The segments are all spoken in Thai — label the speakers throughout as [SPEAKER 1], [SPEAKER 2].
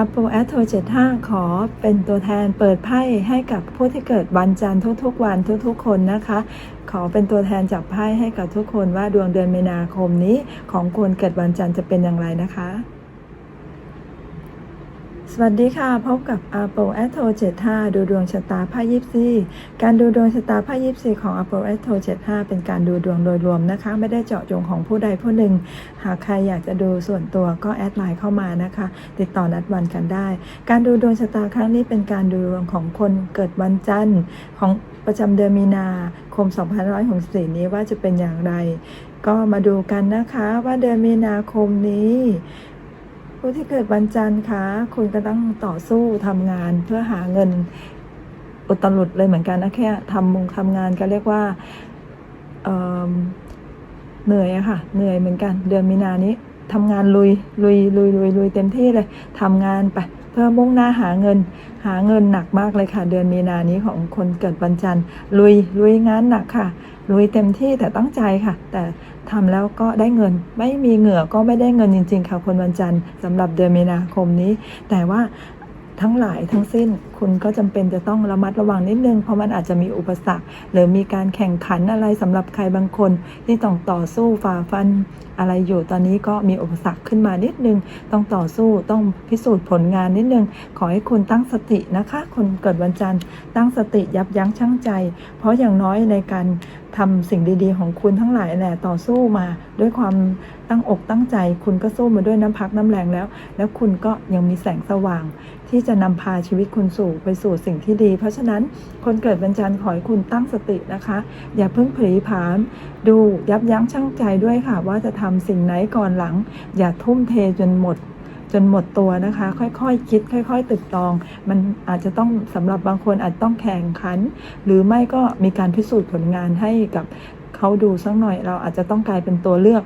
[SPEAKER 1] Apple a s t r o 75 ขอเป็นตัวแทนเปิดไพ่ให้กับผู้ที่เกิดวันจันทร์ทุกๆ วันทุกๆ คนนะคะ ขอเป็นตัวแทนจับไพ่ให้กับทุกคนว่าดวงเดือนมีนาคมนี้ของคนเกิดวันจันทร์จะเป็นอย่างไรนะคะ สวัสดีค่ะ พบกับ Apple a s t r o 75 ดูดวงชะตาไพ่ยิปซีการดูดวงชะตาไพ่ยิปซีของ Apple a s t r o 75 เป็นการดูดวงโดยรวมนะคะ ไม่ได้เจาะจงของผู้ใดผู้หนึ่ง หากใครอยากจะดูส่วนตัวก็แอดไลน์เข้ามานะคะ ติดต่อนัดวันกันได้ การดูดวงชะตาครั้งนี้เป็นการดูดวงของคนเกิดวันจันทร์ของประจำเดือนมีนาคม2564 นี้ว่าจะเป็นอย่างไร ก็มาดูกันนะคะว่าเดือนมีนาคมนี้ ผู้ที่เกิดวันจันทร์คะคุณก็ต้องต่อสู้ทำงานเพื่อหาเงินอุตลุดเลยเหมือนกันนะแค่ทำมุงทำงานก็เรียกว่าเเหนื่อยอะค่ะ เหนื่อยเหมือนกัน เดือนมีนานี้ทำงานลุยลุยลุยลุยลุยเต็มที่เลยทำงานไปเพื่อมุ่งหน้าหาเงิน หาเงินหนักมากเลยค่ะ เดือนมีนานี้ของคนเกิดวันจันทร์ลุยลุยงานหนักค่ะ ลุยเต็มที่แต่ตั้งใจค่ะ แต่ ทำแล้วก็ได้เงิน ไม่มีเหงื่อก็ไม่ได้เงินจริง ๆ ค่ะคนวันจันทร์สำหรับเดือนมีนาคมนี้ แต่ว่าทั้งหลายทั้งสิ้นคุณก็จำเป็นจะต้องระมัดระวังนิดนึง เพราะมันอาจจะมีอุปสรรค หรือมีการแข่งขันอะไรสำหรับใครบางคน ที่ต้องต่อสู้ฝ่าฟันอะไรอยู่ตอนนี้ก็มีอุปสรรคขึ้นมานิดนึง ต้องต่อสู้ต้องพิสูจน์ผลงานนิดนึง ขอให้คุณตั้งสตินะคะ คนเกิดวันจันทร์ตั้งสติยับยั้งชั่งใจ เพราะอย่างน้อยในการ ทำสิ่งดีๆ ของคุณทั้งหลายแหละต่อสู้มาด้วยความตั้งอกตั้งใจ คุณก็สู้มาด้วยน้ำพักน้ำแรงแล้ว แล้วคุณก็ยังมีแสงสว่าง ที่จะนำพาชีวิตคุณสู่ไปสู่สิ่งที่ดี เพราะฉะนั้นคนเกิดวันจันทร์ขอให้คุณตั้งสตินะคะ อย่าเพิ่งผีผาม ดูยับยั้งชั่งใจด้วยค่ะ ว่าจะทำสิ่งไหนก่อนหลัง อย่าทุ่มเทจนหมด จนหมดตัวนะคะ ค่อยๆคคิด ค่อย ๆ ตึกตอง มันอาจจะต้องสำหรับบางคนอาจต้องแข่งขัน หรือไม่ก็มีการพิสูจน์ผลงานให้กับเขาดูสักหน่อย เราอาจจะต้องกลายเป็นตัวเลือก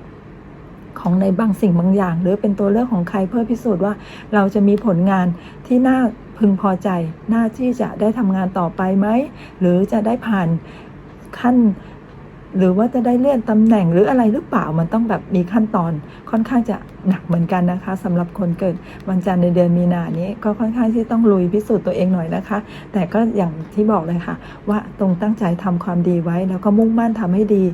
[SPEAKER 1] ของในบางสิ่งบางอย่าง หรือเป็นตัวเลือกของใครเพื่อพิสูจน์ว่าเราจะมีผลงานที่น่าพึงพอใจ น่าที่จะได้ทำงานต่อไปไหม หรือจะได้ผ่านขั้น หรือว่าจะได้เลื่อนตำแหน่งหรืออะไรหรือเปล่า มันต้องแบบมีขั้นตอนค่อนข้างจะ หนักเหมือนกันนะคะสำหรับคนเกิดวันจันทร์ในเดือนมีนานี้ก็ค่อนข้างที่ต้องลุยพิสูจน์ตัวเองหน่อยนะคะ แต่ก็อย่างที่บอกเลยค่ะ ว่าตรงตั้งใจทำความดีไว้ แล้วก็มุ่งมั่นทำให้ดี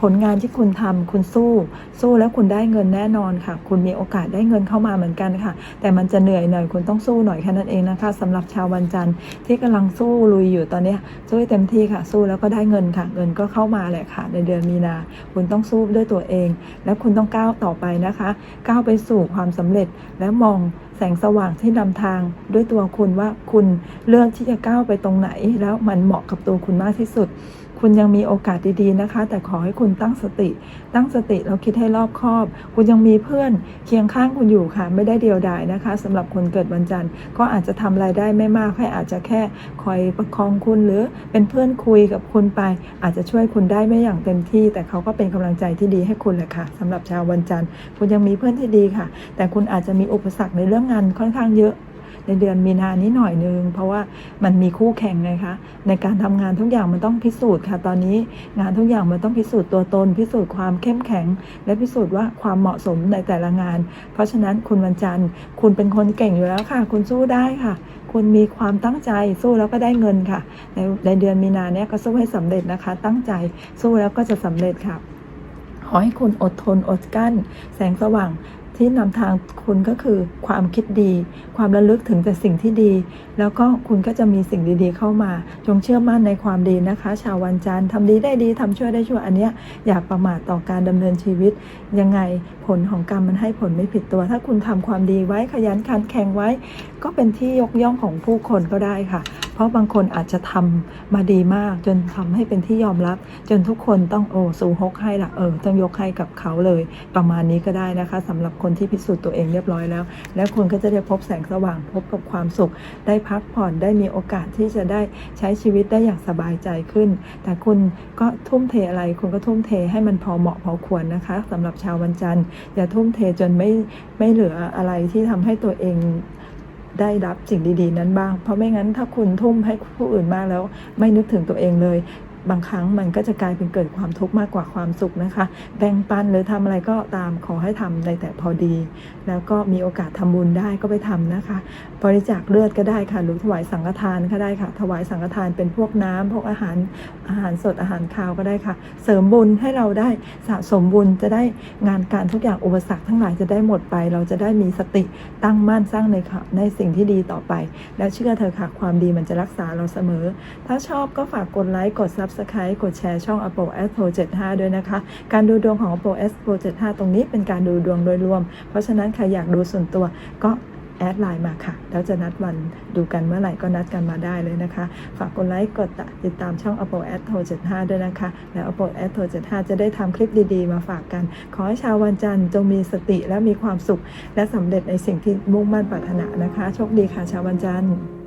[SPEAKER 1] ผลงานที่คุณทำคุณสู้ สู้แล้วคุณได้เงินแน่นอนค่ะ คุณมีโอกาสได้เงินเข้ามาเหมือนกันค่ะ แต่มันจะเหนื่อยหน่อยคุณต้องสู้หน่อยแค่นั้นเองนะคะสำหรับชาววันจันทร์ที่กำลังสู้ลุยอยู่ตอนนี้ยสู้เต็มที่ค่ะ สู้แล้วก็ได้เงินค่ะ เงินก็เข้ามาแหละค่ะ ในเดือนมีนา คุณต้องสู้ด้วยตัวเอง แล้วคุณต้องก้าวต่อไปนะคะก้าวไปสู่ความสำเร็จ และมองแสงสว่างที่นำทาง ด้วยตัวคุณว่าคุณเลือกที่จะก้าวไปตรงไหน แล้วมันเหมาะกับตัวคุณมากที่สุด คุณยังมีโอกาสดีๆนะคะ แต่ขอให้คุณตั้งสติ ตั้งสติแล้วคิดให้รอบคอบ คุณยังมีเพื่อนเคียงข้างคุณอยู่ค่ะ ไม่ได้เดียวดายนะคะสำหรับคนเกิดวันจันทร์ ก็อาจจะทำรายได้ไม่มากแค่อาจจะแค่คอยประคองคุณหรือเป็นเพื่อนคุยกับคุณไป อาจจะช่วยคุณได้ไม่อย่างเต็มที่ แต่เขาก็เป็นกำลังใจที่ดีให้คุณแหละค่ะสำหรับชาววันจันทร์ คุณยังมีเพื่อนที่ดีค่ะ แต่คุณอาจจะมีอุปสรรคในเรื่องงานค่อนข้างเยอะ ในเดือนมีนานี้หน่อยนึง เพราะว่ามันมีคู่แข่งไงคะ ในการทำงานทุกอย่างมันต้องพิสูจน์ค่ะ ตอนนี้งานทุกอย่างมันต้องพิสูจน์ตัวตน พิสูจน์ความเข้มแข็ง และพิสูจน์ว่าความเหมาะสมในแต่ละงาน เพราะฉะนั้นคุณวันจันทร์ คุณเป็นคนเก่งอยู่แล้วค่ะ คุณสู้ได้ค่ะ คุณมีความตั้งใจสู้แล้วก็ได้เงินค่ะ ในในเดือนมีนาเนี้ยก็สู้ให้สำเร็จนะคะ ตั้งใจสู้แล้วก็จะสำเร็จค่ะขอให้คุณอดทนอดกั้น แสงสว่าง ที่นำทางคุณก็คือความคิดดี ความระลึกถึงแต่สิ่งที่ดี แล้วก็คุณก็จะมีสิ่งดีๆ เข้ามา จงเชื่อมั่นในความดีนะคะ ชาววันจันทร์ทำดีได้ดีทำชั่วได้ชั่วอันเนี้ยอย่าประมาทต่อการดำเนินชีวิตยังไงผลของกรรมมันให้ผลไม่ผิดตัว ถ้าคุณทำความดีไว้ขยันขันแข็งไว้ ก็เป็นที่ยกย่องของผู้คนก็ได้ค่ะ เพราะบางคนอาจจะทำมาดีมาก จนทำให้เป็นที่ยอมรับ จนทุกคนต้องโอ้สูฮกให้ละเออต้องยกให้กับเขาเลย ประมาณนี้ก็ได้นะคะสำหรับคนที่พิสูจน์ตัวเองเรียบร้อยแล้ว แล้วคุณก็จะได้พบแสงสว่างพบกับความสุข ได้พักผ่อนได้มีโอกาสที่จะได้ใช้ชีวิตได้อย่างสบายใจขึ้น แต่คุณก็ทุ่มเทอะไร คุณก็ทุ่มเทให้มันพอเหมาะพอควรนะคะสำหรับชาววันจันทร์อย่าทุ่มเทจนไม่ไม่เหลืออะไรที่ทำให้ตัวเองได้รับสิ่งดี ๆ นั้นบ้าง เพราะไม่งั้นถ้าคุณทุ่มให้ผู้อื่นมากแล้ว ไม่นึกถึงตัวเองเลย บางครั้งมันก็จะกลายเป็นเกิดความทุกข์มากกว่าความสุขนะคะ แบ่งปันหรือทำอะไรก็ตามขอให้ทำในแต่พอดี แล้วก็มีโอกาสทำบุญได้ก็ไปทำนะคะ บริจาคเลือดก็ได้ค่ะ หรือถวายสังฆทานก็ได้ค่ะ ถวายสังฆทานเป็นพวกน้ำพวกอาหารอาหารสดอาหารคาวก็ได้ค่ะ เสริมบุญให้เราได้สะสมบุญจะได้งานการทุกอย่างอุปสรรคทั้งหลายจะได้หมดไป เราจะได้มีสติตั้งมั่นสร้างในค่ะในสิ่งที่ดีต่อไป แล้วเชื่อเธอค่ะความดีมันจะรักษาเราเสมอ ถ้าชอบก็ฝากกดไลค์กด Subscribe กดแชร์ช่อง Apple Astro 75 ด้วยนะคะ การดูดวงของ Apple Astro 75 ตรงนี้เป็นการดูดวงโดยรวม เพราะฉะนั้นใครอยากดูส่วนตัวก็แอดไลน์มาค่ะ แล้วจะนัดวันดูกันเมื่อไหร่ก็นัดกันมาได้เลยนะคะ ฝากกดไลค์ กดติดตามช่อง Apple Astro 75 ด้วยนะคะ แล้ว Apple Astro 75 จะได้ทำคลิปดีๆ มาฝากกัน ขอให้ชาววันจันทร์จงมีสติและมีความสุข และสำเร็จในสิ่งที่มุ่งมั่นปรารถนานะคะ โชคดีค่ะชาววันจันทร์